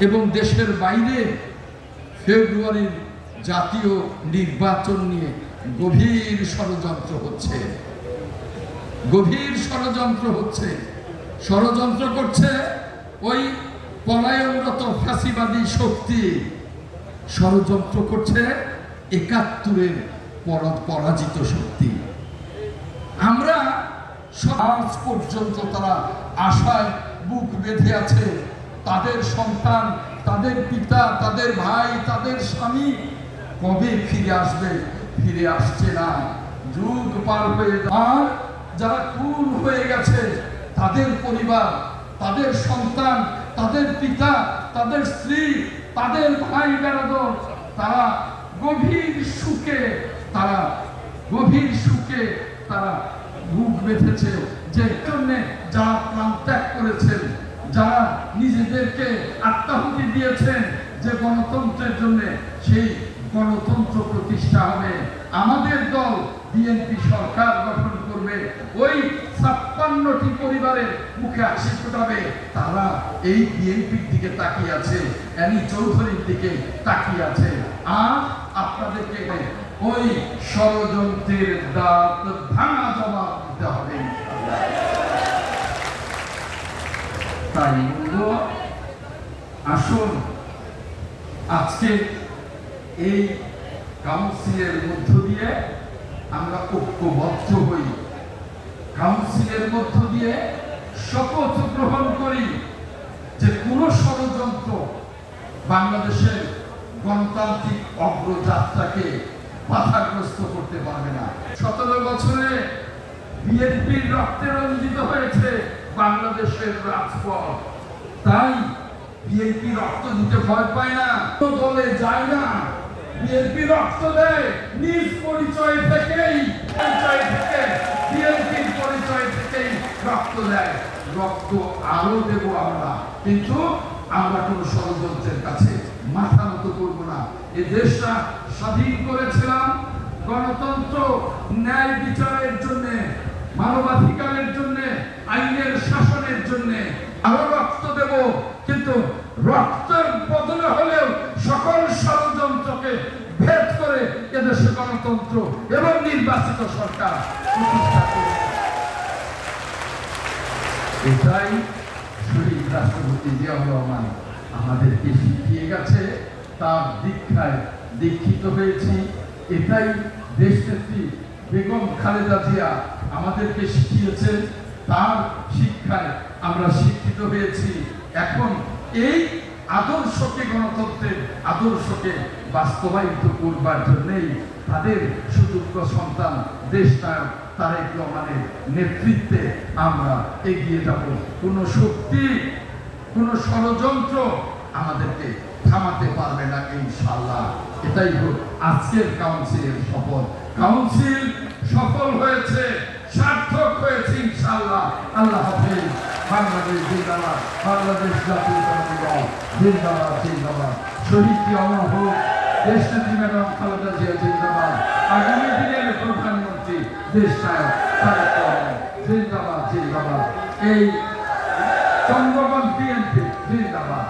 এবং দেশের বাইরে ফেব্রুয়ারির জাতীয় নির্বাচন নিয়ে গভীর ষড়যন্ত্র হচ্ছে। গভীর ষড়যন্ত্র হচ্ছে। ষড়যন্ত্র করছে ওই পলায়নরত ফাঁসিবাদী শক্তি। ষড়যন্ত্র করছে একাত্তরের পরা- পরাজিত শক্তি। আমরা আজ পর্যন্ত তারা আশায় বুক বেঁধে আছে। তাদের সন্তান, তাদের পিতা, তাদের ভাই, তাদের স্বামী কবে ফিরে আসবে, ফিরে আসছে না। যুগ পার হয়ে আর যারা খুন হয়ে গেছে, তাদের পরিবার, তাদের সন্তান, তাদের পিতা, তাদের স্ত্রী, তাদের ভাই বেড়াদর, তারা গভীর সুখে, তারা গভীর সুখে তারা বুক বেঁধেছে। যে জন্যে যারা প্রাণ ত্যাগ করেছেন যারা নিজেদেরকে আত্মাহুতি দিয়েছেন যে গণতন্ত্রের জন্য, সেই গণতন্ত্র প্রতিষ্ঠা হবে। আমাদের দল বিএনপি সরকার গঠন করবে। ওই ছাপ্পান্নটি পরিবারের মুখে হাসি ফোটাবে। তারা এই বিএনপির দিকে তাকিয়ে আছে, অ্যানি চৌধুরীর দিকে তাকিয়ে আছে। আর আপনাদেরকে ওই ষড়যন্ত্রের দাঁত ভাঙা জবাব দিতে হবে। তাই বলব আসুন, আজকে এই কাউন্সিলের মধ্য দিয়ে আমরা ঐক্যবদ্ধ হই। কাউন্সিলের মধ্য দিয়ে শপথ গ্রহণ করি যে কোনো ষড়যন্ত্র বাংলাদেশের গণতান্ত্রিক অগ্রযাত্রাকে বাধাগ্রস্ত করতে পারবে না। সতেরো বছরে বিএনপির রক্তে রঞ্জিত হয়েছে বাংলাদেশের রাজপথ। তাই বিএনপি রক্ত দিতে ভয় পায় না। দলে যায় না। বিএনপি রক্ত দেয় নিজ পরিচয় থেকেই। পরিচয় থেকে, বিএনপির পরিচয় থেকেই রক্ত দেয়। রক্ত আরও দেব আমরা। কিন্তু আমরা কোনো ষড়যন্ত্রের কাছে মাথা নত করব না। এই দেশটা স্বাধীন করেছিলাম গণতন্ত্র, ন্যায় বিচারের জন্য, মানবাধিকারের জন্য জন্য আরও রক্ত দেব কিন্তু রক্তের বদলে হলেও সকল ষড়যন্ত্রকে ভেদ করে এদেশে গণতন্ত্র এবং নির্বাচিত সরকার। এটাই শহীদ রাষ্ট্রপতি জিয়াউর রহমান আমাদেরকে শিখিয়ে গেছে, তার দীক্ষায় দীক্ষিত হয়েছি এটাই দেশ দেশনেত্রী বেগম খালেদা জিয়া আমাদেরকে শিখিয়েছেন, তার শিক্ষায় আমরা শিক্ষিত হয়েছি। এখন এই আদর্শকে গণতন্ত্রের আদর্শকে বাস্তবায়িত করবার জন্যই তাদের সুযোগ্য সন্তান দেশ তারেক রহমানের নেতৃত্বে আমরা এগিয়ে যাব। কোনো শক্তি, কোনো ষড়যন্ত্র আমাদেরকে থামাতে পারবে না ইনশাল্লাহ এটাই হোক আজকের কাউন্সিলের সফল কাউন্সিল সফল হয়েছে, সার্থক হয়েছে ইনশাল্লাহ আল্লাহ হাফিজ। বাংলাদেশ জিন্দাবাদ, বাংলাদেশ জাতীয়তাবাদী দল, জিন্দাবাদ জিন্দাবাদ। শহীদ কি অমর হোক? দেশনেত্রী ম্যাডাম খালেদা জিয়া জিন্দাবাদ। আগামী দিনের প্রধানমন্ত্রী দেশ নায়ক তারেক রহমান, জিন্দাবাদ জিন্দাবাদ। এই চন্দ্রগঞ্জ বিএনপি জিন্দাবাদ।